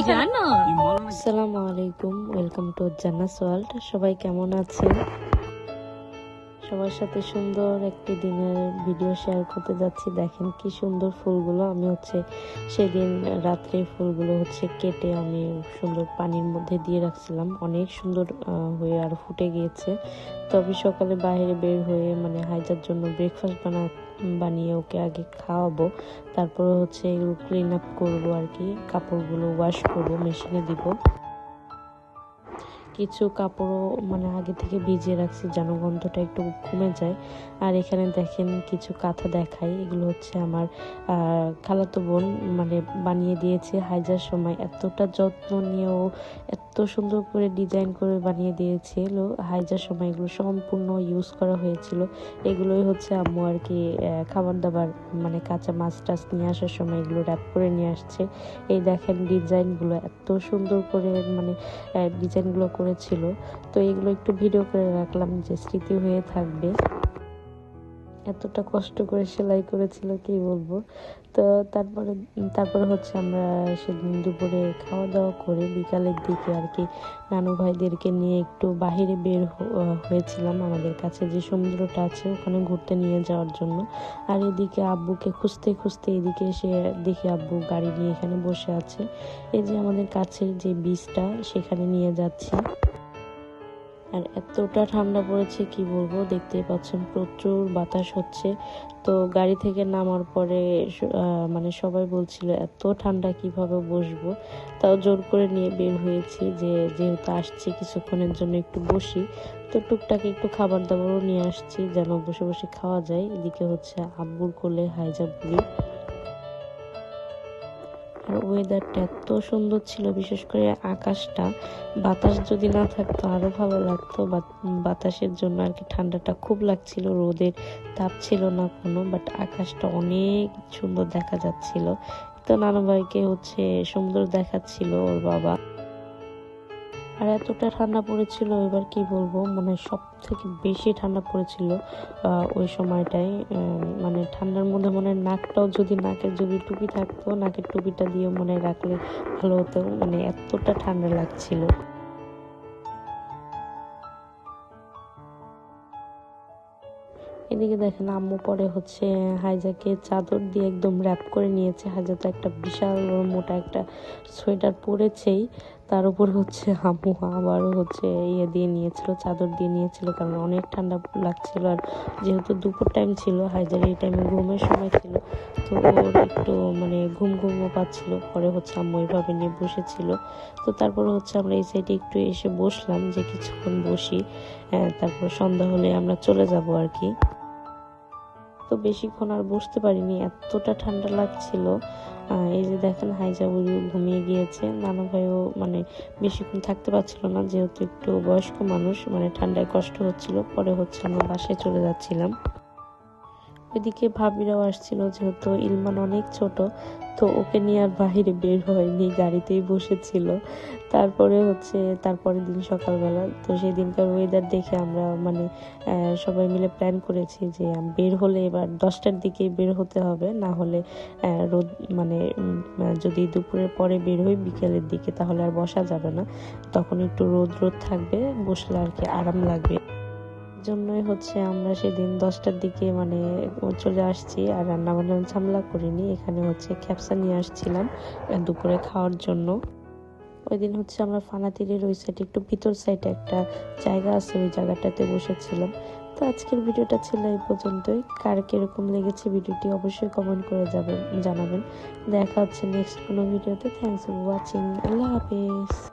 জানো আসসালামু আলাইকুম ওয়েলকাম টু জান্নাস ওয়ার্ল্ড। সবাই কেমন আছেন? সবার সাথে সুন্দর একটি দিনের ভিডিও শেয়ার করতে যাচ্ছি। দেখেন কি সুন্দর ফুলগুলো। আমি হচ্ছে সেদিন রাত্রে ফুলগুলো হচ্ছে কেটে আমি সুন্দর পানির মধ্যে দিয়ে রাখছিলাম। অনেক সুন্দর হয়ে আর ফুটে গিয়েছে। তবে সকালে বাইরে বের হয়ে মানে হাইজার জন্য ব্রেকফাস্ট বানা, বানিয়ে ওকে আগে খাওয়াবো। তারপরে হচ্ছে এগুলো ক্লিন আপ করব আর কি। কাপড়গুলো ওয়াশ করব মেশিনে দিব। কিছু কাপড়ও মানে আগে থেকে ভিজিয়ে রাখছি যেন গন্ধটা একটু কমে যায়। আর এখানে দেখেন কিছু কাঁথা দেখাই, এগুলো হচ্ছে আমার খালাতো বোন মানে বানিয়ে দিয়েছে হাইজার সময়। এতটা যত্ন নিয়েও এত সুন্দর করে ডিজাইন করে বানিয়ে দিয়েছিল হাইজার সময় এগুলো সম্পূর্ণ ইউজ করা হয়েছিল। এগুলোই হচ্ছে আম্মু আর কি খাবার দাবার মানে কাঁচা মাছ টাছ নিয়ে আসার সময় এগুলো র্যাপ করে নিয়ে আসছে। এই দেখেন ডিজাইনগুলো এত সুন্দর করে মানে ডিজাইনগুলো করেছিল। তো এগুলো একটু ভিডিও করে রাখলাম যে স্মৃতি হয়ে থাকবে। এতটা কষ্ট করে সেলাই করেছিল, কি বলব? তো তারপরে তারপরে হচ্ছে আমরা সেদিন দুপুরে খাওয়া দাওয়া করে বিকালের দিকে আর কি নানু ভাইদেরকে নিয়ে একটু বাহিরে বের হয়েছিলাম আমাদের কাছে যে সমুদ্রটা আছে ওখানে ঘুরতে নিয়ে যাওয়ার জন্য। আর এদিকে আব্বুকে খুঁজতে খুঁজতে এদিকে এসে দেখি আব্বু গাড়ি নিয়ে এখানে বসে আছে। এই যে আমাদের কাছের যে বীজটা, সেখানে নিয়ে যাচ্ছি। আর এতটা ঠান্ডা পড়েছে, কি বলব? দেখতেই পাচ্ছেন প্রচুর বাতাস হচ্ছে। তো গাড়ি থেকে নামার পরে মানে সবাই বলছিল, এত ঠান্ডা, কীভাবে বসবো? তাও জোর করে নিয়ে বের হয়েছি যে, যেহেতু আসছি, কিছুক্ষণের জন্য একটু বসি। তো টুকটাক একটু খাবার দাবারও নিয়ে আসছি, যেন বসে বসে খাওয়া যায়। এদিকে হচ্ছে আব্বুর কোলে হাইজা বুড়ি আর ওয়েদারটা এত সুন্দর ছিল, বিশেষ করে আকাশটা। বাতাস যদি না থাকতো আরও ভালো লাগতো বাত- বাতাসের জন্য আর কি ঠান্ডাটা খুব লাগছিল, রোদের তাপ ছিল না কোনো বাট আকাশটা অনেক সুন্দর দেখা যাচ্ছিল। তো নানু ভাইকে হচ্ছে সুন্দর দেখাচ্ছিল ওর বাবা। আর এতটা ঠান্ডা পড়েছিল, এবার কি বলব মানে সব থেকে বেশি ঠান্ডা পড়েছিল ওই সময়টায় মানে ঠান্ডার মধ্যে মনে হয় নাকটাও যদি নাকের যদি টুপি থাকতো, নাকের টুপিটা দিয়ে মনে রাখলে ভালো হতো মানে এতটা ঠান্ডা লাগছিল। এদিকে দেখেন আম্মু পরে হচ্ছে হাইজাকে চাদর দিয়ে একদম র্যাপ করে নিয়েছে। হাইজা তো একটা বিশাল মোটা একটা সোয়েটার পরেছেই। তার উপর হচ্ছে আম্মু আবারও হচ্ছে ইয়ে দিয়ে নিয়েছিল, চাদর দিয়ে নিয়েছিল কারণ অনেক ঠান্ডা লাগছিল আর যেহেতু দুপুর টাইম ছিল হাইজার এই টাইমে ঘুমের সময় ছিল, তো ওর একটু মানে ঘুম ঘুমও পাচ্ছিল। পরে হচ্ছে আম্মু এইভাবে নিয়ে বসেছিল। তো তারপরে হচ্ছে আমরা এই সাইডে একটু এসে বসলাম যে কিছুক্ষণ বসি তারপর সন্ধ্যা হলে আমরা চলে যাব আর কি। তো বেশিক্ষণ আর বসতে পারিনি, এতটা ঠান্ডা লাগছিল। এই যে দেখেন হাইজা বুড়িও ঘুমিয়ে গিয়েছে। নানা ভাইও মানে বেশিক্ষণ থাকতে পারছিল না, যেহেতু একটু বয়স্ক মানুষ মানে ঠান্ডায় কষ্ট হচ্ছিল, পরে হচ্ছে আমরা বাসায় চলে যাচ্ছিলাম। ওইদিকে ভাবিরাও আসছিল যেহেতু ইলমান অনেক ছোট, তো ওকে নিয়ে আর বাইরে বের হয়নি, গাড়িতেই বসেছিল। তারপরে হচ্ছে তারপরের দিন সকালবেলা, তো সেই দিনকার ওয়েদার দেখে আমরা মানে সবাই মিলে প্ল্যান করেছি যে বের হলে এবার দশটার দিকেই বের হতে হবে, না হলে রোদ মানে যদি দুপুরের পরে বের হই বিকেলের দিকে তাহলে আর বসা যাবে না। তখন একটু রোদ রোদ থাকবে, বসলে আর কি আরাম লাগবে। জন্যই হচ্ছে আমরা সেদিন দশটার দিকে মানে চলে আসছি আর রান্না বান্নার ঝামেলা করিনি। এখানে হচ্ছে খ্যাপসা নিয়ে আসছিলাম দুপুরে খাওয়ার জন্য। ওই দিন হচ্ছে আমরা ফানাতিরের ওই সাইডে একটু ভিতর সাইডে একটা জায়গা আছে, ওই জায়গাটাতে বসেছিলাম। তো আজকের ভিডিওটা ছিল এই পর্যন্তই। কার কীরকম লেগেছে ভিডিওটি অবশ্যই কমেন্ট করে যাবেন, জানাবেন। দেখা হচ্ছে নেক্সট কোনো ভিডিওতে। থ্যাংকস ফর ওয়াচিং আল্লাহ হাফেজ।